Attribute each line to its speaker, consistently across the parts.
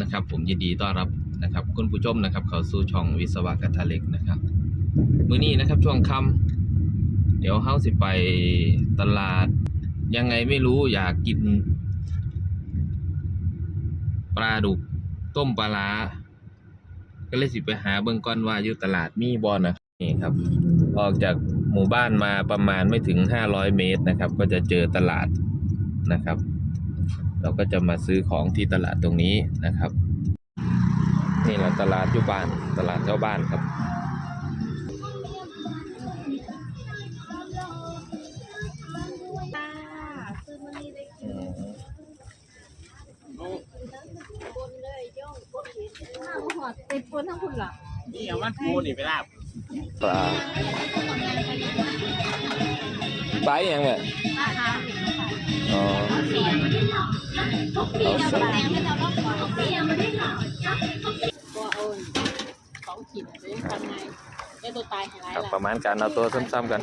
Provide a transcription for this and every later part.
Speaker 1: นะครับ ผมยินดีต้อนรับนะครับ คุณผู้ชมนะครับ เข้าสู่ช่องวิศวกรรทะเล็กนะครับ มื้อนี้นะครับช่วงค่ำเดี๋ยวเฮาสิไปตลาด ยังไงไม่รู้อยากกิน ปลาดุกต้มปลาร้าก็เลยสิไปหาเบิ่งก่อนว่าอยู่ตลาดมีบ่นะนี่ครับ ออกจากหมู่บ้านมาประมาณไม่ถึง 500 เมตรนะครับ ก็จะเจอตลาดนะครับ เราก็จะมาซื้อของที่ตลาดตรงนี้นะครับ นี่แหละตลาดอยู่บ้านตลาดเจ้าบ้านครับอืม
Speaker 2: ข้าวหอดไปปนทั้งคุณเหรอ
Speaker 3: นี่เอามันปูนี่ไปลาบ
Speaker 1: ปลาปลาอหยังไง
Speaker 2: นะคะ
Speaker 1: อ๋อ
Speaker 2: พี่ยังไม่ได้ให้เราลอกก่อนพี่ยังไม่ได้ถามก็เอาสองขีดเลยทำไงได้ตัวตายหาย
Speaker 1: ครับ
Speaker 2: ละ
Speaker 1: ประมาณการเอาตัวซ้ำๆกัน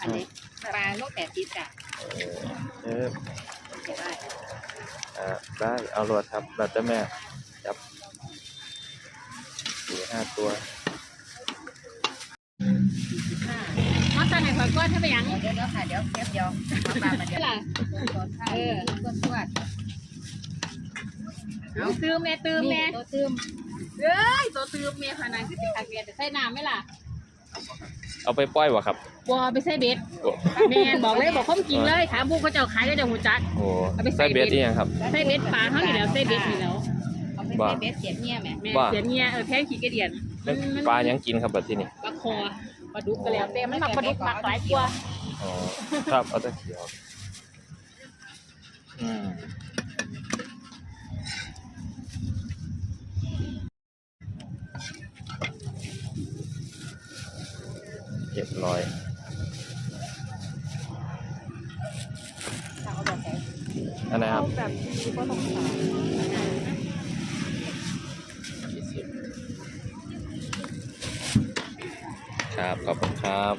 Speaker 2: อันนี้ปลาโลกแปดติดจ้ะ
Speaker 1: เออเออ
Speaker 2: จะได้
Speaker 1: อ่าได้เอารวดครับเราจะแม่จับสี่ห้าตัว
Speaker 2: มา ตอนไหนขอยก้อนถ้าไปยัง
Speaker 4: เดี๋ยวค่ะเดี๋ยวเก็บเดี๋ยวมาปลามาเดี๋ยว
Speaker 2: ล่ะ
Speaker 4: เออก็สวด
Speaker 2: เอาตื้มแม่ตื้มแม่
Speaker 4: ตัวตื้ม
Speaker 2: เอ้ยตัวตื้มแม่ขนาดที่ติดตะเกียบจะใส่น้ำไหมล่ะ
Speaker 1: เอาไปปล่อยวะครับ
Speaker 2: บัวไปใส่เบ็ด
Speaker 1: โอ้
Speaker 2: แม่บอกเลยบอกคมจริงเลยถามผู้เขาเจ้าขายก็จะหูจัก
Speaker 1: โห
Speaker 2: เอาไปใส่
Speaker 1: ใส่เบ็ด
Speaker 2: เบ็ด
Speaker 1: อีหยังครับ
Speaker 2: ใส่เบ็ดปลาเขาอยู่แล้วใส่เบ็ดอยู่แล้ว
Speaker 4: เอาไปใส่เบสเสียบเนี่ยแม่
Speaker 2: แม่
Speaker 1: ว่า
Speaker 2: เสียเงี้ยเออแพงขี้กระเดียนมันมัน
Speaker 1: ปลายังกินครับแบบที่นี่
Speaker 2: ปลาคอ ปลาดุกก็แล้วแต่มันมักปลาดุกมักหลายกว่า
Speaker 1: อ๋อครับเอาแตะเขียวอืมเรียบร้อย
Speaker 4: เอาแบบไหน
Speaker 1: อันไหนครับ
Speaker 4: แบบก็ต้องส
Speaker 1: ครับขอบคุณครับ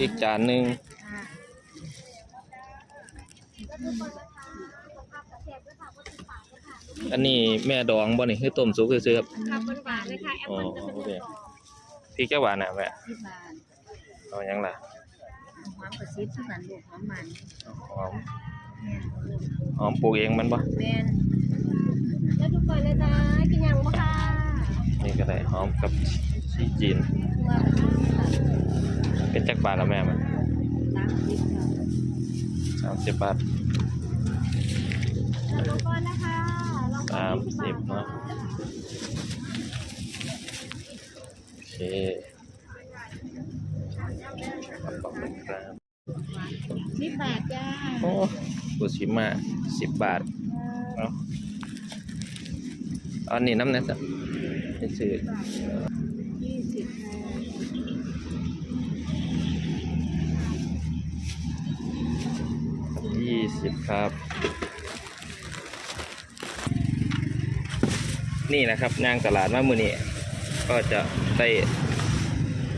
Speaker 1: อีกจานหนึ่งอันนี้แม่ดองบ่นี่คือต้มสุกซื้อๆครับ
Speaker 2: ครับบนบาทเลยค่ะแอป
Speaker 1: อ๋อ
Speaker 2: เปิ้ลจะเป็น
Speaker 1: โอเคพริกแก้วหวานนะแม่
Speaker 4: ที่บาน
Speaker 1: เอาหยังล่ะ
Speaker 4: หอมกระซิบที่บานลูกหอมมัน
Speaker 1: หอมหอมปลูกเองมันปะ
Speaker 4: แม่น
Speaker 2: แล้วดูก่อนเลยนะกินยังบ่ค่ะ
Speaker 1: นี่ก็ได้หอมกับชีจีน เป็นจักรบาทแล้วแม่มัน
Speaker 4: สามสิบค่ะ
Speaker 1: สามสิบบาท
Speaker 2: ดูก่อนนะคะลอง
Speaker 1: สามสิบเนาะโอเคขอบคุณครับ
Speaker 4: สิบบาทจ้า
Speaker 1: โอ้กูชิมาสิบบาทเนาะอันนี้น้ำเน็ต ไม่ซื้อ
Speaker 4: ยี่สิบค่ะ
Speaker 1: ยี่สิบครับ นี่นะครับย่างตลาดมามือนี้ก็จะได้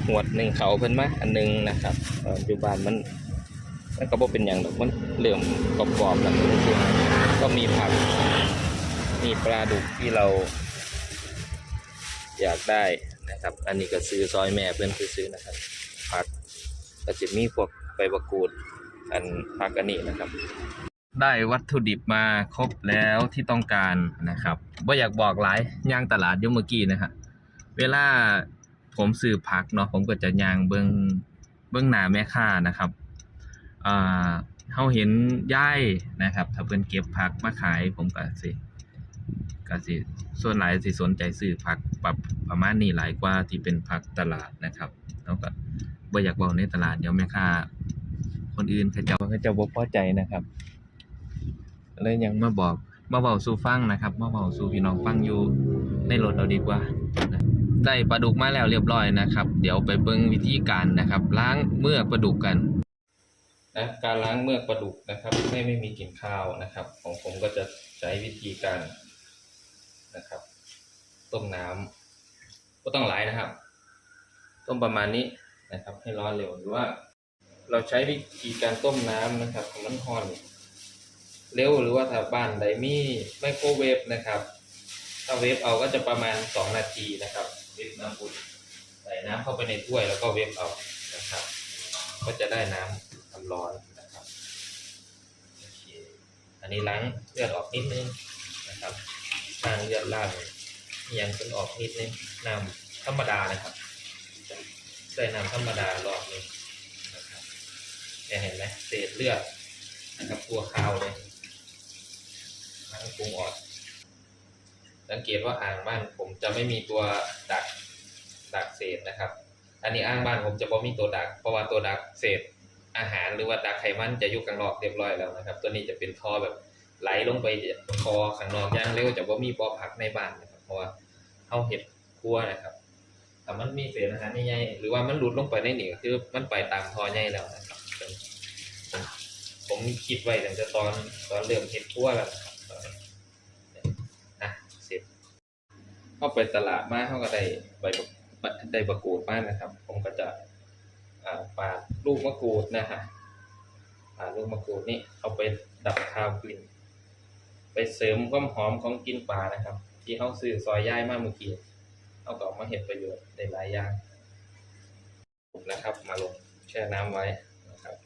Speaker 1: หวดหนึ่งเขาเพิ่นมาอันหนึงนะครับเอ่ออยู่บ้านมันมันก็บ่เป็นอย่างดอกมันเริ่อมกรอบๆแล้วก็มีผัก มีปลาดุกที่เรา อยากได้นะครับ อันนี้ก็ซื้อซอยแม่เพื่อนซื้อนะครับผักก็จะมีพวกใบมะกูดอันผักอันนี้นะครับ ได้วัตถุดิบมาครบแล้วที่ต้องการนะครับบ่าอยากบอกหลายย่างตลาดยมเมื่อกี้นะฮะเวลาผมซื้อผักเนาะผมก็จะย่างเบิงเบิงหน้าแม่ค้านะครับอ่าเฮาเห็นย่ายนะครับ ถ้าเพิ่นเก็บผักมาขายผมก็สิ ก็สิส่วนหลายสิสนใจซื้อผักปรับประมาณนี้หลายกว่าที่เป็นผักตลาดนะครับแล้วก็บ่อยากบอกในตลาดเดี๋ยวแม่ค้าคนอื่นเขาเจ้าเขาเจ้าบ่พอใจนะครับเลยยังมาบอกมาเบาสู่ฟังนะครับมาเบาสู่พี่น้องฟังอยู่ในรถเราดีกว่าได้ปลาดุกมาแล้วเรียบร้อยนะครับ เดี๋ยวไปเบิ่งวิธีการนะครับ ล้างเมื่อกปลาดุกกันนะการล้างเมือกปลาดุกนะครับไม่ไม่มีกลิ่นข้าวนะครับ ของผมก็จะใช้วิธีการ นะครับ ต้มน้ำก็ต้องหลายนะครับ ต้มประมาณนี้นะครับ ให้ร้อนเร็วหรือว่า เราใช้วิธีการต้มน้ำนะครับของมันร้อนเร็วหรือว่าถ้าบ้านใดมีไมโครเวฟนะครับ ถ้าเวฟเอาก็จะประมาณ 2 นาทีนะครับเวฟน้ำอุ่นใส่น้ำเข้าไปในถ้วยแล้วก็เวฟเอานะครับ ก็จะได้น้ำทำร้อนนะครับโอเคอันนี้ล้างเลือดออกนิดนึงนะครับ ล้างเลือดล่างยังเป็นออกนิดนึงน้ำธรรมดานะครับใส่น้ำธรรมดารอบนึงนะครับเนี่ยเห็นไหมเศษเลือดนะครับตัวคาวเลยล้างปรุงออกสังเกตว่าอ่างบ้านผมจะไม่มีตัวดักดักเศษนะครับ อันนี้อ่างบ้านผมจะบ่มีตัวดัก เพราะว่าตัวดักเศษอาหารหรือว่าดักไขมันจะอยู่ข้างนอกเรียบร้อยแล้วนะครับ ตัวนี้จะเป็นท่อแบบ ไหลลงไปคอข้างนอกย่างเร็วจะบ่ามีบ่อพักในบ้านนะครับเพราะว่าเอาเห็ดครัวนะครับถ้ามันมีเศษอาหารใหญ่ๆหรือว่ามันหลุดลงไปในนี่ก็คือมันไปตามทอใหญ่แล้วนะครับผมผมคิดไว้ตั้งแต่ตอนตอนเริ่มเห็ดครัวแล้วนะครับอะเสร็จเข้าไปตลาดมาเขาก็ได้ใบได้บะกรูดมานะครับ ผมก็จะอ่าปาดลูกมะกรูดนะฮะปาดลูกมะกรูดนี่เอาไปดับคาวกลิ่น ไปเสริมความหอมของกินปลานะครับ ที่เขาซื้อซอยย่ายมาเมื่อกี้เอาก็เอามาเห็ดประโยชน์ได้หลายอย่างนะครับ มาลงแช่น้ำไว้นะครับ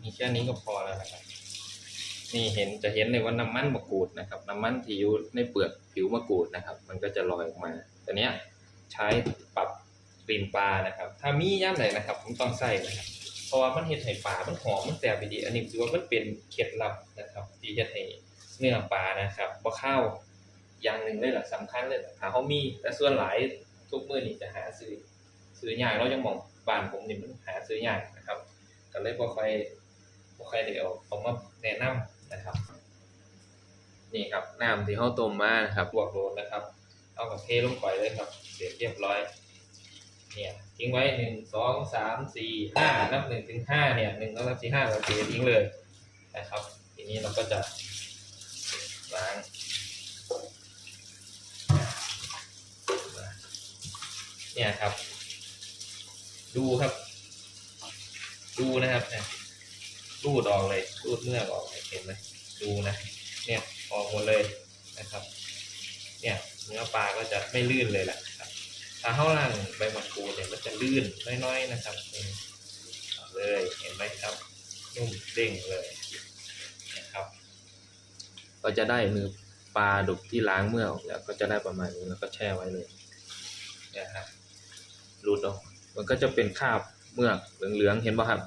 Speaker 1: มีแค่นี้ก็พอแล้วนะครับ นี่เห็นจะเห็นเลยว่าน้ำมันมะกรูดนะครับ น้ำมันที่อยู่ในเปลือกผิวมะกรูดนะครับ มันก็จะลอยออกมาแต่เนี้ยใช้ปรับกลิ่นปลานะครับ ถ้ามีย่ำไหนนะครับ ผมต้องใส่นะครับ ราะว่ามันเห็ดให้ปลา มันหอม มันแซ่บไปดี อันนี้ถือว่ามันเป็นเคล็ดลับนะครับ ที่จะให้เนื้อปลานะครับบ่ข้าวอย่างหนึ่งเลยแหละสำคัญเลยล่ะถ้าเขามี แต่ส่วนหลายทุกมื้อนี่จะหาซื้อซื้อยากเรายังมองบ้านผมนี่มันหาซื้อยากนะครับก็เลยบ่ค่อยบ่ค่อยได้เอาเอามาแนะนำนะครับ นี่ครับน้ำที่เขาต้มมานะครับบวกโรนนะครับ เอากับเทลงไปเลยครับ เสร็จเรียบร้อย เนี่ย ทิ้งไว้หนึ่งสองสามสี่ห้านับหนึ่งถึงห้าเนี่ยหนึ่งสองสามสี่ห้าเราเททิ้งเลยนะครับ ทีนี้เราก็จะล้างเนี่ยครับ ดูครับ ดูนะครับเนี่ยรูดออกเลยรูดเนื้อกออกเห็นไหมดูนะ เนี่ยออกหมดเลยนะครับ เนี่ยเนื้อปลาก็จะไม่ลื่นเลยแหละ ถ้าเข้าล่างใบมะกรูดเนี่ยมันจะลื่นน้อยๆนะครับเลยเห็นไหมครับนุ่มเด้งเลยนะครับ ก็จะได้เนื้อปลาดุกที่ล้างเมื่อออกแล้วก็จะได้ประมาณนี้แล้วก็แช่ไว้เลยนี่ยครับรูดออกมันก็จะเป็นคราบเมือกเหลืองๆเห็นป่ะครับ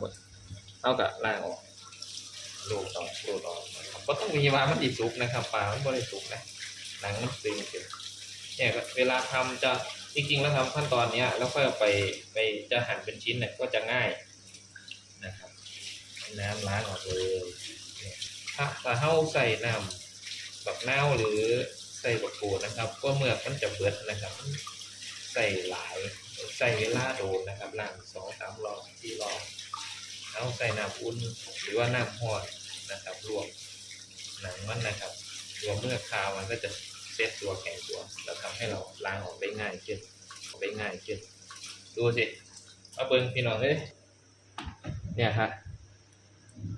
Speaker 1: เท่ากับล่างออกลูกต่อลูกต่อนะครับก็ต้องมีวามันอีสุกนะครับปลามันบริสุกนะหนังมันซึงเสร็จเนี่ยเวลาทำจะ จริงๆแล้วทำขั้นตอนเนี้ยแล้วค่อยไปไปจะหั่นเป็นชิ้นเนี่ยก็จะง่ายนะครับน้ำล้างออกเลยถ้าถ้าเฮาใส่น้ำบักนาหรือใส่บักกูนะครับ ก็เมื่อมันจะเบิดนะครับ ใส่หลายใส่เวลาโดนนะครับล้างสองสามรอบสี่รอบเอาใส่น้ำอุ่นหรือว่าน้ำร้อนนะครับรวมหนังมันนะครับรวมเมื่อคาวมันก็จะ ซตตัวแข็งตัว แล้วทำให้เราล้างออกได้ง่ายขึ้นออกได้ง่ายขึ้น ดูสิเอาเบิ้งพี่น้องเลยเนี่ยฮะ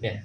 Speaker 1: เนี่ย